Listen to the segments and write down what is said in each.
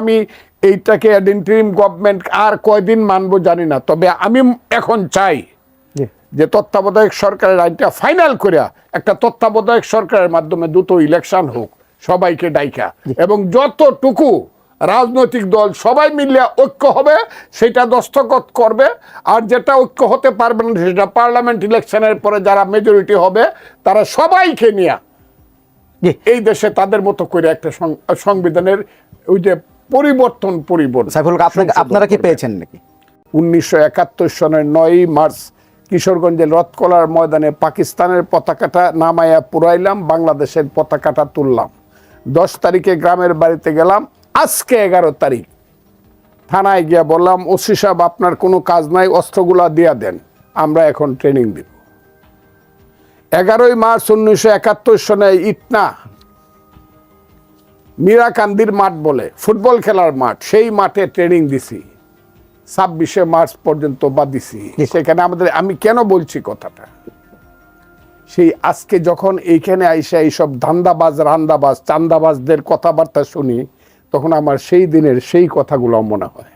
আমি এইটাকে interim government আর কয়দিন মানবো জানি না। তবে আমি এখন চাই যে তত্ত্বাবধায়ক সরকারের আইনটা ফাইনাল করিয়া একটা তত্ত্বাবধায়ক সরকারের মাধ্যমে দ্রুত ইলেকশন হোক সবাইকে ডাইকা। এবং যতটুকু রাজনৈতিক দল সবাই মিলিয়ে ঐক্য হবে সেটা দস্তখত করবে। আর যেটা ঐক্য হতে পারবে না সেটা পার্লামেন্ট ইলেকশনের পরে যারা মেজরিটি হবে তারা সবাইকে নিয়ে এই দেশে তাদের মতো করে একটা সংবিধানের ওই যে পরিবর্তন পরিবর্তন সাইফুল আপনাকে আপনারা কি পেয়েছেন নাকি? উনিশশো একাত্তর সনের নয়ই মার্চ কিশোরগঞ্জের রথকলার ময়দানে পাকিস্তানের পতাকাটা নামাইয়া পুরাইলাম বাংলাদেশের পতাকাটা তুললাম। দশ তারিখে গ্রামের বাড়িতে গেলাম আজকে এগারো তারিখ। থানায় গিয়া বললাম ওসি সাহেব আপনার কোনো কাজ নাই অস্ত্রগুলা দিয়া দেন আমরা এখন ট্রেনিং দিব। এগারোই মার্চ উনিশশো একাত্তর সনে ইটনা মীরাকান্দির মাঠ বলে ফুটবল খেলার মাঠ সেই মাঠে ট্রেনিং দিছি। ছাব্বিশে মার্চ পর্যন্ত বা দিছি। সেখানে আমাদের আমি কেন বলছি কথাটা? সেই আজকে যখন এইখানে আইসা এইসব ধান্দাবাজ রান্দাবাজ চান্দাবাজদের কথাবার্তা শুনি তখন আমার সেই দিনের সেই কথাগুলো মনে হয়।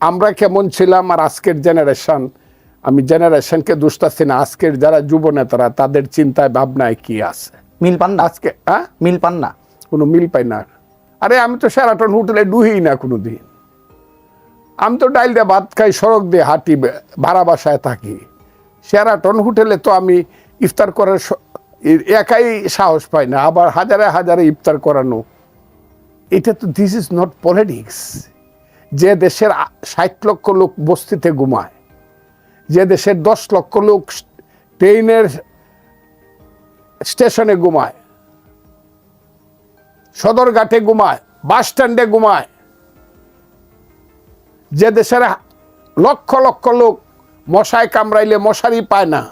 আমরা কেমন ছিলাম আর আজকের জেনারেশন আমি জেনারেশনকে দুষ্টাচ্ছি না আজকের যারা যুব নেতারা তাদের চিন্তায় ভাবনায় কি আছে? মিল পান না? আজকে হ্যাঁ? মিল পান না? কোনো মিল পাই না। আরে আমি তো সেরাটন হোটেলে ডুহি না কোনো দিন আমি তো ডাইল দিয়ে ভাত খাই, সড়ক দিয়ে হাঁটি ভাড়া বাসায় থাকি। সেরাটন হোটেলে তো আমি ইফতার করার একাই সাহস পাই না, আবার হাজারে হাজারে ইফতার করানো। এটা তো দিস ইজ নট পলিটিক্স যে দেশের ষাট লক্ষ লোক বস্তিতে ঘুমায়, যে দেশের দশ লক্ষ লোক ট্রেনের স্টেশনে ঘুমায় সদরঘাটে ঘুমায়, বাস স্ট্যান্ডে ঘুমায়। যে দেশের লক্ষ লক্ষ লোক মশায় কামড়াইলে মশারি পায় না।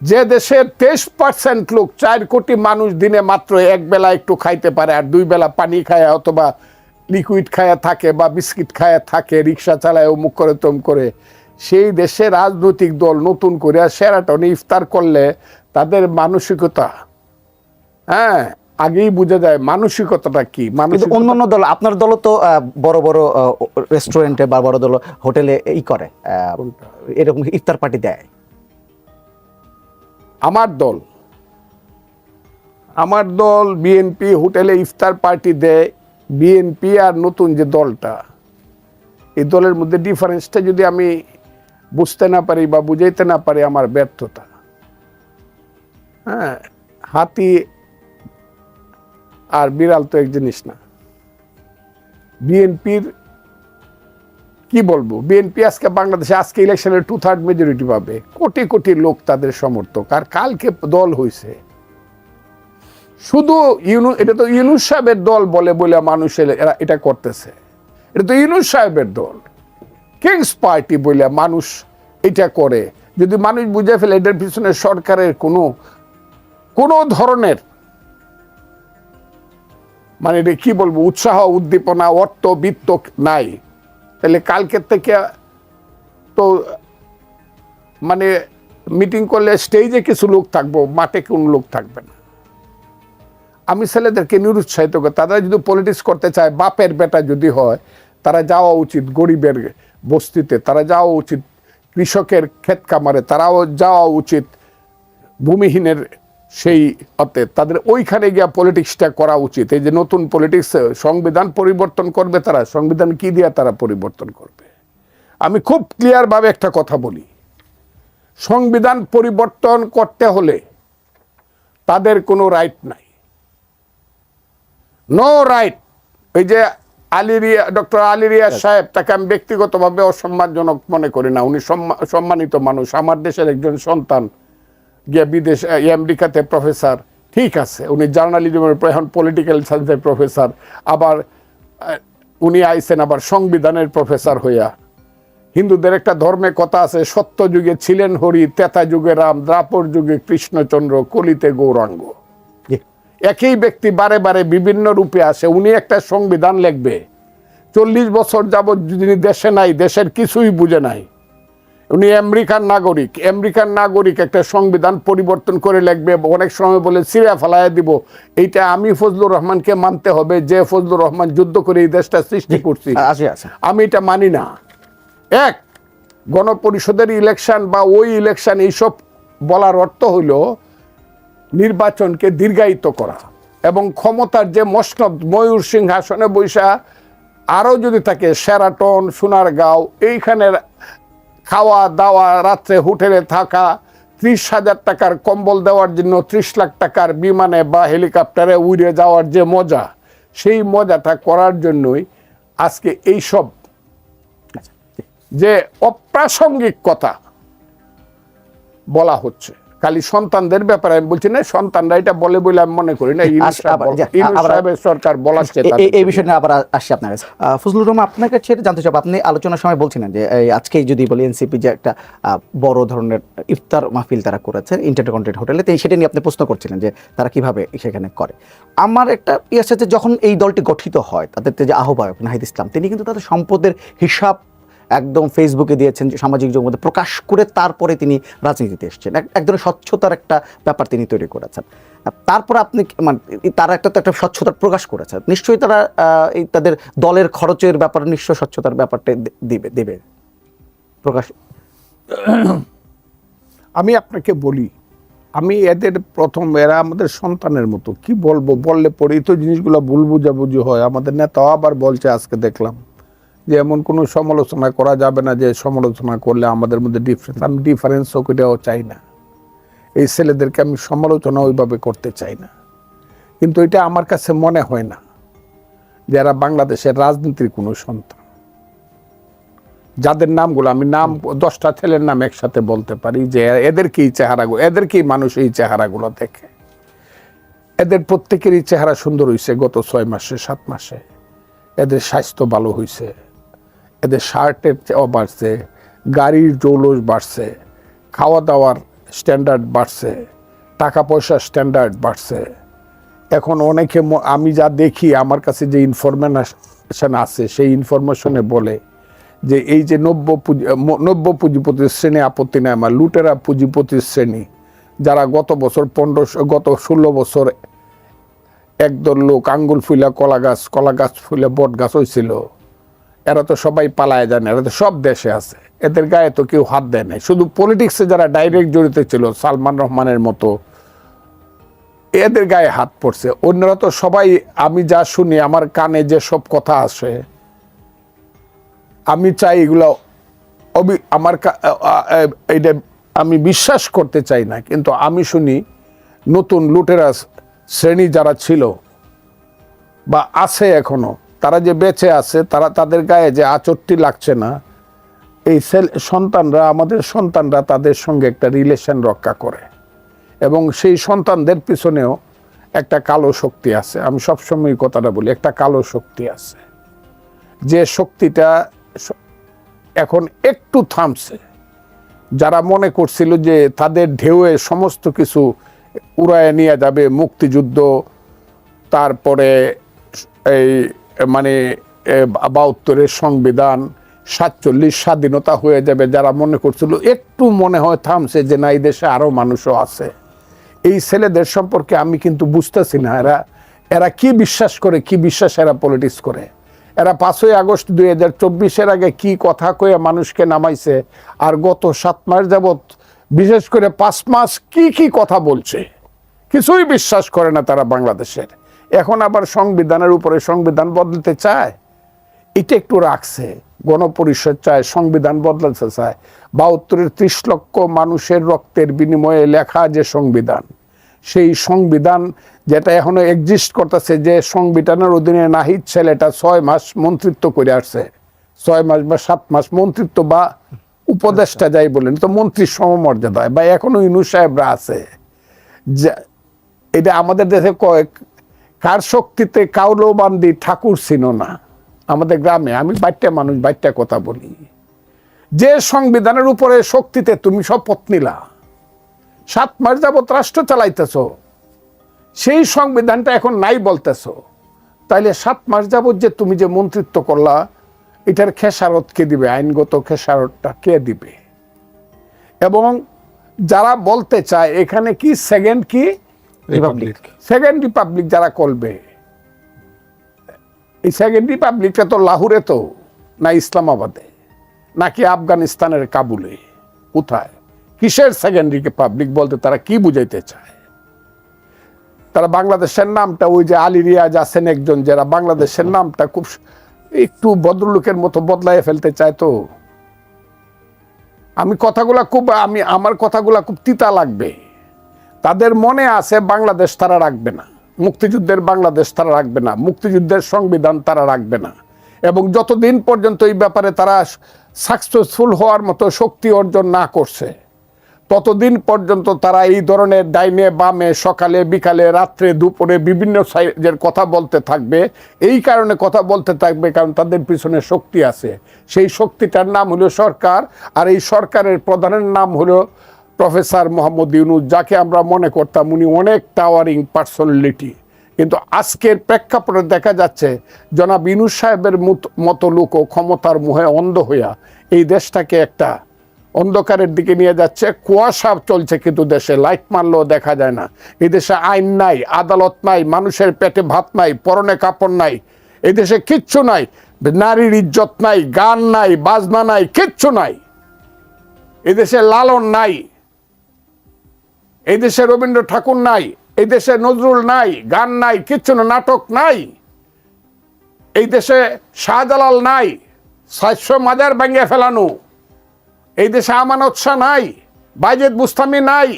যে দেশের তেইশ পার্সেন্ট লোক চার কোটি মানুষ দিনে মাত্র এক বেলা একটু খাইতে পারে আর দুই বেলা পানি খায় অথবা লিকুইড খায়া থাকে বা বিস্কিট খায়া থাকে, রিক্সা চালায়, অমুক করে তম করে। সেই দেশে রাজনৈতিক দল নতুন করে সেরাটনে ইফতার করলে তাদের মানসিকতা হ্যাঁ আগেই বোঝা যায় মানসিকতাটা কি? কিন্তু মানসিকতা অন্য অন্য দল আপনার দলও তো বড় বড় রেস্টুরেন্টে বা বড় দল হোটেলে ই করে এরকম ইফতার পার্টি দেয়। আমার দল আমার দল বিএনপি হোটেলে ইফতার পার্টি দেয় বিএনপি আর নতুন যে দলটা এই দলের মধ্যে ডিফারেন্সটা যদি আমি বুঝতে না পারি বা বুঝাইতে না পারি আমার ব্যর্থতা। হ্যাঁ হাতি আর বিড়াল তো এক জিনিস না। বিএনপির কি বলব? বিএনপি আজকে বাংলাদেশে, আজকে ইলেকশনের টু থার্ড মেজরিটি পাবে। কোটি কোটি লোক তাদের সমর্থক। আর কালকে দল হয়েছে শুধু ইউনু এটা তো ইউনুস সাহেবের দল বলে বলে মানুষ এরা এটা করতেছে। এটা তো ইউনুস সাহেবের দল। কিংস পার্টি বলে মানুষ এটা করে। যদি মানুষ বুঝে ফেলে এটার পিছনে সরকারের কোনো কোনো ধরনের মানে এটা কি বলব, উৎসাহ, উদ্দীপনা, অর্থ, বিত্ত নাই। তাহলে কালকের থেকে তো মানে মিটিং করলে স্টেজে কিছু লোক থাকব, মাঠে কোনো লোক থাকবে না। আমি ছেলেদেরকে নিরুৎসাহিত করি, তারা যদি পলিটিক্স করতে চায়, বাপের বেটা যদি হয়, তারা যাওয়া উচিত গরিবের বস্তিতে, তারা যাওয়া উচিত কৃষকের ক্ষেত কামারে তারাও যাওয়া উচিত ভূমিহীনের সেই অতে তাদের ওইখানে গিয়া পলিটিক্সটা করা উচিত। এই যে নতুন পলিটিক্স সংবিধান পরিবর্তন করবে তারা সংবিধান কি দিয়া তারা পরিবর্তন করবে? আমি খুব ক্লিয়ারভাবে একটা কথা বলি। সংবিধান পরিবর্তন করতে হলে তাদের কোনো রাইট নাই। নো রাইট এই যে আলিরিয়া ডক্টর আলিরিয়া সাহেব তাকে আমি ব্যক্তিগতভাবে অসম্মানজনক মনে করি না। উনি সম্মা- সম্মানিত মানুষ। আমার দেশের একজন সন্তান গিয়ে বিদেশ আমেরিকাতে প্রফেসর ঠিক আছে উনি জার্নালিজমের এখন পলিটিক্যাল সায়েন্সের প্রফেসর আবার উনি আইছেন আবার সংবিধানের প্রফেসর হইয়া। হিন্দুদের একটা ধর্মে কথা আছে সত্য যুগে ছিলেন হরি তেতা যুগে রাম দ্রাপর যুগে কৃষ্ণচন্দ্র কলিতে গৌরাঙ্গ। একই ব্যক্তি বারে বারে বিভিন্ন রূপে আসে উনি একটা সংবিধান লিখবে। চল্লিশ বছর যাবৎ যিনি দেশে নাই দেশের কিছুই বুঝে নাই। উনি আমেরিকান নাগরিক। আমেরিকান নাগরিক একটা সংবিধান পরিবর্তন করে লিখবে অনেক সময় বলে সিরিয়া ফেলাইয়া দিব। এইটা আমি ফজলুর রহমানকে মানতে হবে যে ফজলুর রহমান যুদ্ধ করে এই দেশটা সৃষ্টি করছি। আমি এটা মানি না। এক গণপরিষদের ইলেকশন বা ওই ইলেকশন এইসব বলার অর্থ হইল নির্বাচনকে দীর্ঘায়িত করা এবং ক্ষমতার যে মসনদ ময়ূর সিংহাসনে বৈশা আরও যদি থাকে সেরাটন সোনারগাঁও এইখানে খাওয়া দাওয়া, রাত্রে হোটেলে থাকা, ত্রিশ হাজার টাকার কম্বল দেওয়ার জন্য ত্রিশ লাখ টাকার বিমানে বা হেলিকপ্টারে উড়ে যাওয়ার যে মজা, সেই মজাটা করার জন্যই আজকে এই সব যে অপ্রাসঙ্গিক কথা বলা হচ্ছে। খালি সন্তানদের ব্যাপারে আমি বলছি না সন্তানরা এটা বলে বলে আমি মনে করি না সরকার তাদের। এই বিষয়ে নিয়ে আবার আসছি আপনার কাছে ফজলুর রহমান আপনার কাছে জানতে চাই আপনি আলোচনার সময় বলছিলেন যে এই আজকেই যদি বলি এনসিপি যে একটা বড় ধরনের ইফতার মাহফিল তারা করেছে ইন্টারকন্টিনেন্ট হোটেলে তো সেটা নিয়ে আপনি প্রশ্ন করছিলেন যে তারা কীভাবে সেখানে করে আমার একটা ইয়ে আছে যে যখন এই দলটি গঠিত হয় তাদের যে আহ্বায়ক নাহিদ ইসলাম তিনি কিন্তু তাদের সম্পদের হিসাব একদম ফেসবুকে দিয়েছেন সামাজিক যোগাযোগ প্রকাশ করে তারপরে তিনি রাজনীতিতে এসেছেন। এক- ধরনের স্বচ্ছতার একটা ব্যাপার তিনি তৈরি করেছেন। তারপর আপনি মানে এই তারা একটা তো একটা স্বচ্ছতার প্রকাশ করেছে। নিশ্চয়ই তারা এই তাদের দলের খরচের ব্যাপারে নিশ্চয় স্বচ্ছতার ব্যাপারটা দিবে, দেবে। প্রকাশ আমি আপনাকে বলি, আমি এদের প্রথম, এরা আমাদের সন্তানের মতো। কি বলব? বললে পরেই তো জিনিসগুলো ভুল বুঝাবুঝি হয়। আমাদের নেতাও আবার বলছে, আজকে দেখলাম। যে এমন কোনো সমালোচনা করা যাবে না যে সমালোচনা করলে আমাদের মধ্যে ডিফারেন্স আমি ডিফারেন্স হোক এটাও চাই না। এই ছেলেদেরকে আমি সমালোচনা ওইভাবে করতে চাই না। কিন্তু এটা আমার কাছে মনে হয় না যারা বাংলাদেশের রাজনীতির কোনো সন্তান। যাদের নামগুলো আমি নাম, দশটা ছেলের নাম একসাথে বলতে পারি যে এদেরকে এই চেহারাগুলো এদেরকেই মানুষ এই চেহারাগুলো দেখে। এদের প্রত্যেকেরই চেহারা সুন্দর হয়েছে গত ছয় মাসে, সাত মাসে। এদের স্বাস্থ্য ভালো হয়েছে এদের শার্টের বাড়ছে, গাড়ির জৌলস বাড়ছে খাওয়া দাওয়ার স্ট্যান্ডার্ড বাড়ছে টাকা পয়সার স্ট্যান্ডার্ড বাড়ছে। এখন অনেকে আমি যা দেখি, আমার কাছে যে ইনফরমেশন আছে, সেই ইনফরমেশনে বলে যে এই যে নব্য পুঁজি নব্য পুঁজিপতির শ্রেণি আপত্তি নেয় আমার, লুটেরা পুঁজিপতির শ্রেণি, যারা গত বছর পনেরো, গত ষোলো বছর একদল লোক আঙ্গুল ফুলা কলা গাছ কলা গাছ ফুলে বট গাছ হয়েছিল এরা তো সবাই পালায় জানে, এরা তো সব দেশে আছে। এদের গায়ে তো কেউ হাত দেয় নাই। শুধু পলিটিক্সে যারা ডাইরেক্ট জড়িত ছিল, সালমান রহমানের মতো, এদের গায়ে হাত পড়ছে। অন্যরা তো সবাই, আমি যা শুনি, আমার কানে যে সব কথা আসে, আমি চাই এগুলো অবি, আমার এইটা আমি বিশ্বাস করতে চাই না, কিন্তু আমি শুনি নতুন লুটেরা শ্রেণি যারা ছিল, বা আছে এখনও তারা যে বেঁচে আছে, তারা তাদের গায়ে যে আচরটি লাগছে না, এই সন্তানরা, আমাদের সন্তানরা তাদের সঙ্গে একটা রিলেশন রক্ষা করে। এবং সেই সন্তানদের পিছনেও একটা কালো শক্তি আছে। আমি সবসময় কথাটা বলি, একটা কালো শক্তি আছে। যে শক্তিটা এখন একটু থামছে। যারা মনে করছিল যে তাদের ঢেউয়ে সমস্ত কিছু উড়ায় নিয়ে যাবে, মুক্তিযুদ্ধ, তারপরে এই মানে বাহাত্তরের সংবিধান সাতচল্লিশ স্বাধীনতা হয়ে যাবে যারা মনে করছিল, একটু মনে হয় থামছে যে না, এই দেশে আরও মানুষও আছে। এই ছেলেদের সম্পর্কে আমি কিন্তু বুঝতেছি না, এরা এরা কি বিশ্বাস করে, কি বিশ্বাস এরা পলিটিক্স করে? এরা পাঁচই আগস্ট দুই হাজার চব্বিশের আগে কি কথা কয়ে মানুষকে নামাইছে, আর গত সাত মাস যাবৎ বিশেষ করে পাঁচ মাস কি কি কথা বলছে? কিছুই বিশ্বাস করে না তারা বাংলাদেশের। এখন আবার সংবিধানের উপরে সংবিধান বদলতে চায়? এটা একটু রাখছে। গণপরিষদ চায় সংবিধান বদলাতে চায়। বাহাত্তরের ত্রিশ লক্ষ মানুষের রক্তের বিনিময়ে লেখা যে সংবিধান সেই সংবিধান যেটা এখনও এক্সিস্ট করতেছে যে সংবিধানের অধীনে নাহিদ ছেলেটা ছয় মাস মন্ত্রিত্ব করে আসছে। ছয় মাস বা সাত মাস মন্ত্রিত্ব বা উপদেষ্টা যাই বলেন তো মন্ত্রীর সমমর্যাদায় বা এখনও ইনু সাহেবরা আছে। যা- এটা আমাদের দেশে কয়েক কার শক্তিতে কাউলো বান্দি ঠাকুর ছিল না? আমাদের গ্রামে, আমি বাইটটা মানুষ বাইটটা কথা বলি। যে সংবিধানের উপরে শক্তিতে তুমি শপথ নিলা, সাত মাস যাবত রাষ্ট্র চালাইতেছ, সেই সংবিধানটা এখন নাই বলতেছ। তাইলে সাত মাস যাবত যে তুমি যে মন্ত্রিত্ব করলা, এটার খেসারত কে দিবে? আইনগত খেসারতটা কে দিবে? এবং যারা বলতে চায়, এখানে কি সেকেন্ড কি? রিপাবলিক সেকেন্ড রিপাবলিক যারা করবে, এই সেকেন্ড রিপাবলিকটা তো লাহোরে তো, না ইসলামাবাদে, নাকি আফগানিস্তানের কাবুলে, কোথায়? কিসের সেকেন্ড রিপাবলিক বলতে তারা কি বুঝাইতে চায়? তারা বাংলাদেশের নামটা, ওই যে আলী রিয়াজ আছেন একজন, যারা বাংলাদেশের নামটা খুব একটু ভদ্রলোকের মতো বদলায় ফেলতে চায় তো। আমি কথাগুলা খুব, আমি, আমার কথাগুলা খুব তিতা লাগবে। তাদের মনে আছে বাংলাদেশ তারা রাখবে না। মুক্তিযুদ্ধের বাংলাদেশ তারা রাখবে না। মুক্তিযুদ্ধের সংবিধান তারা রাখবে না। এবং যতদিন পর্যন্ত এই ব্যাপারে তারা সাকসেসফুল হওয়ার মতো শক্তি অর্জন না করছে, ততদিন পর্যন্ত তারা এই ধরনের ডাইনে বামে সকালে, বিকালে, রাত্রে, দুপুরে বিভিন্ন সাইজের কথা বলতে থাকবে। এই কারণে কথা বলতে থাকবে কারণ তাদের পিছনে শক্তি আছে। সেই শক্তিটার নাম হলো সরকার, আর এই সরকারের প্রধানের নাম হলো প্রফেসর মোহাম্মদ ইউনুস, যাকে আমরা মনে করতাম উনি অনেক টাওয়ারিং পার্সোনালিটি কিন্তু আজকের প্রেক্ষাপটে দেখা যাচ্ছে জনাব ইউনুস সাহেবের মত- লোকও ক্ষমতার মুহে অন্ধ হইয়া এই দেশটাকে একটা অন্ধকারের দিকে নিয়ে যাচ্ছে। কুয়াশা চলছে কিন্তু দেশে, লাইট মারলেও দেখা যায় না। এই দেশে আইন নাই, আদালত নাই, মানুষের পেটে ভাত নাই, পরনে কাপড় নাই এই দেশে কিচ্ছু নাই, নারীর ইজ্জত নাই, গান নাই, বাজনা নাই, কিচ্ছু নাই। এদেশে লালন নাই এই দেশে রবীন্দ্র ঠাকুর নাই, এই দেশে নজরুল নাই, গান নাই, কিচ্ছু নাটক নাই। এই দেশে শাহজালাল নাই, সাতশো মাজার ভেঙে ফেলানো। এই দেশে আমানত শাহ নাই, বাইজেদ বুস্তামি নাই।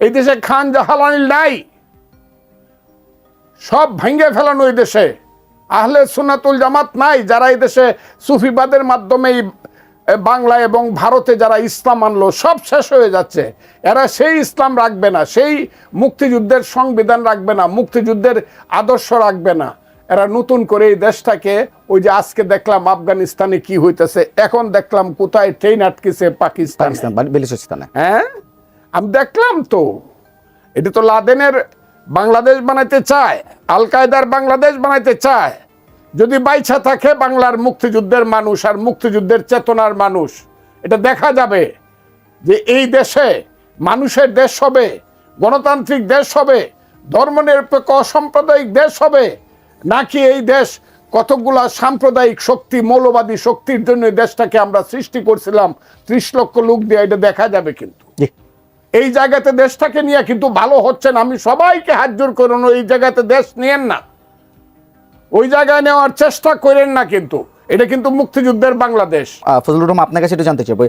এই দেশে খান জাহালানি নাই। সব ভেঙে ফেলানো এই দেশে। আহলে সুনাতুল জামাত নাই, যারা এই দেশে সুফিবাদের মাধ্যমে বাংলা এবং ভারতে যারা ইসলাম আনলো সব শেষ হয়ে যাচ্ছে। এরা সেই ইসলাম রাখবে না সেই মুক্তিযুদ্ধের সংবিধান রাখবে না মুক্তিযুদ্ধের আদর্শ রাখবে না। এরা নতুন করে এই দেশটাকে ওই যে আজকে দেখলাম আফগানিস্তানে কি হইতেছে এখন দেখলাম কোথায় ট্রেন আটকেছে পাকিস্তান। হ্যাঁ? আমি দেখলাম তো। এটা তো লাদেনের বাংলাদেশ বানাইতে চায় আল কায়দার বাংলাদেশ বানাইতে চায়। যদি বাইছা থাকে বাংলার মুক্তিযুদ্ধের মানুষ আর মুক্তিযুদ্ধের চেতনার মানুষ এটা দেখা যাবে যে এই দেশে মানুষের দেশ হবে গণতান্ত্রিক দেশ হবে ধর্মনিরপেক্ষ অসাম্প্রদায়িক দেশ হবে নাকি এই দেশ কতগুলা সাম্প্রদায়িক শক্তি মৌলবাদী শক্তির জন্য এই দেশটাকে আমরা সৃষ্টি করছিলাম ত্রিশ লক্ষ লোক দিয়ে এটা দেখা যাবে কিন্তু। এই জায়গাতে দেশটাকে নিয়ে কিন্তু ভালো হচ্ছে না। আমি সবাইকে হাত জোর করুন এই জায়গাতে দেশ নিয়েন না। ওই জায়গায় নেওয়ার চেষ্টা করেন না কিন্তু। এটা কিন্তু মুক্তিযুদ্ধের বাংলাদেশ। ফজলুর রহমান আপনার কাছে একটু জানতে চাইব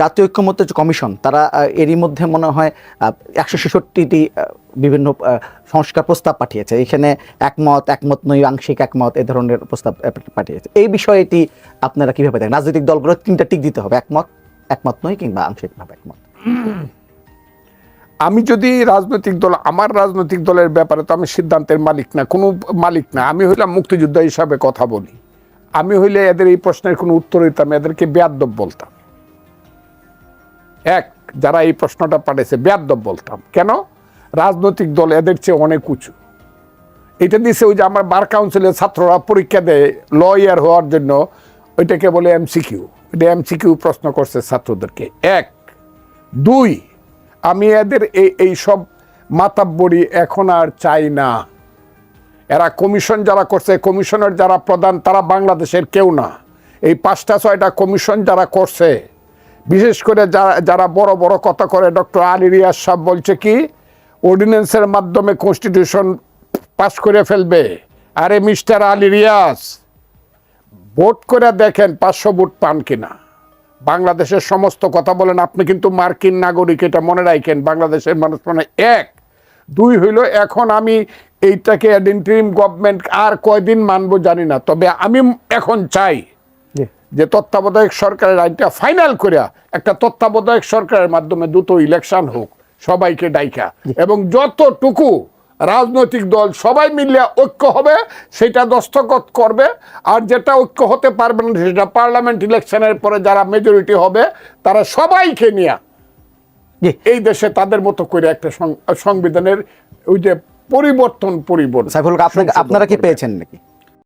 জাতীয় ঐক্যমত্য যে কমিশন তারা এরই মধ্যে মনে হয় একশো ছেষট্টিটি বিভিন্ন সংস্কার প্রস্তাব পাঠিয়েছে। এখানে একমত একমত নয় আংশিক একমত এ ধরনের প্রস্তাব পাঠিয়েছে। এই বিষয়টি আপনারা কীভাবে দেখেন? রাজনৈতিক দলগুলো তিনটা টিক দিতে হবে একমত একমত নয় কিংবা আংশিকভাবে একমত। আমি যদি রাজনৈতিক দল, আমার রাজনৈতিক দলের ব্যাপারে তো আমি সিদ্ধান্তের মালিক না, কোনো মালিক না। আমি হইলাম মুক্তিযোদ্ধা হিসাবে কথা বলি। আমি হইলে এদের এই প্রশ্নের কোনো উত্তর দিতাম এদেরকে বেয়াদ্দব বলতাম। এক, যারা এই প্রশ্নটা পাঠিয়েছে বেয়াদ্দব বলতাম। কেন? রাজনৈতিক দল এদের চেয়ে অনেক উঁচু। এটা দিছে ওই যে আমার বার কাউন্সিলের ছাত্ররা পরীক্ষা দেয়, লয়ার হওয়ার জন্য। ওইটাকে বলে এমসিকিউ। এটা এমসিকিউ প্রশ্ন করছে ছাত্রদেরকে। এক, দুই আমি এদের এই এই সব মাতাব্বরি এখন আর চাই না। এরা কমিশন যারা করছে, কমিশনের যারা প্রধান, তারা বাংলাদেশের কেউ না। এই পাঁচটা, ছয়টা কমিশন যারা করছে, বিশেষ করে যারা যারা বড় বড় কথা করে, ডক্টর আলী রিয়াজ সাহ বলছে কি, অর্ডিন্যান্সের মাধ্যমে কনস্টিটিউশন পাস করে ফেলবে। আরে মিস্টার আলী রিয়াজ, ভোট করে দেখেন পাঁচশো ভোট পান কিনা। বাংলাদেশের সমস্ত কথা বলেন আপনি কিন্তু মার্কিন নাগরিক এটা মনে রাখেন বাংলাদেশের মানুষ মানে এক। দুই হইল এখন আমি এইটাকে ইন্টারিম গভর্নমেন্ট আর কয়দিন মানবো জানি না তবে আমি এখন চাই যে তত্ত্বাবধায়ক সরকারের আইনটা ফাইনাল করিয়া একটা তত্ত্বাবধায়ক সরকারের মাধ্যমে দ্রুত ইলেকশন হোক সবাইকে ডাইকা। এবং যতটুকু রাজনৈতিক দল সবাই মিলিয়ে ঐক্য হবে সেটা দস্তখত করবে। আর যেটা ঐক্য হতে পারবে না সেটা পার্লামেন্ট ইলেকশনের পরে যারা মেজরিটি হবে তারা সবাইকে নিয়ে এই দেশে তাদের মতো করে একটা সংবিধানের ওই যে পরিবর্তন পরিবর্তন সাইফুল আপনারা কি পেয়েছেন নাকি?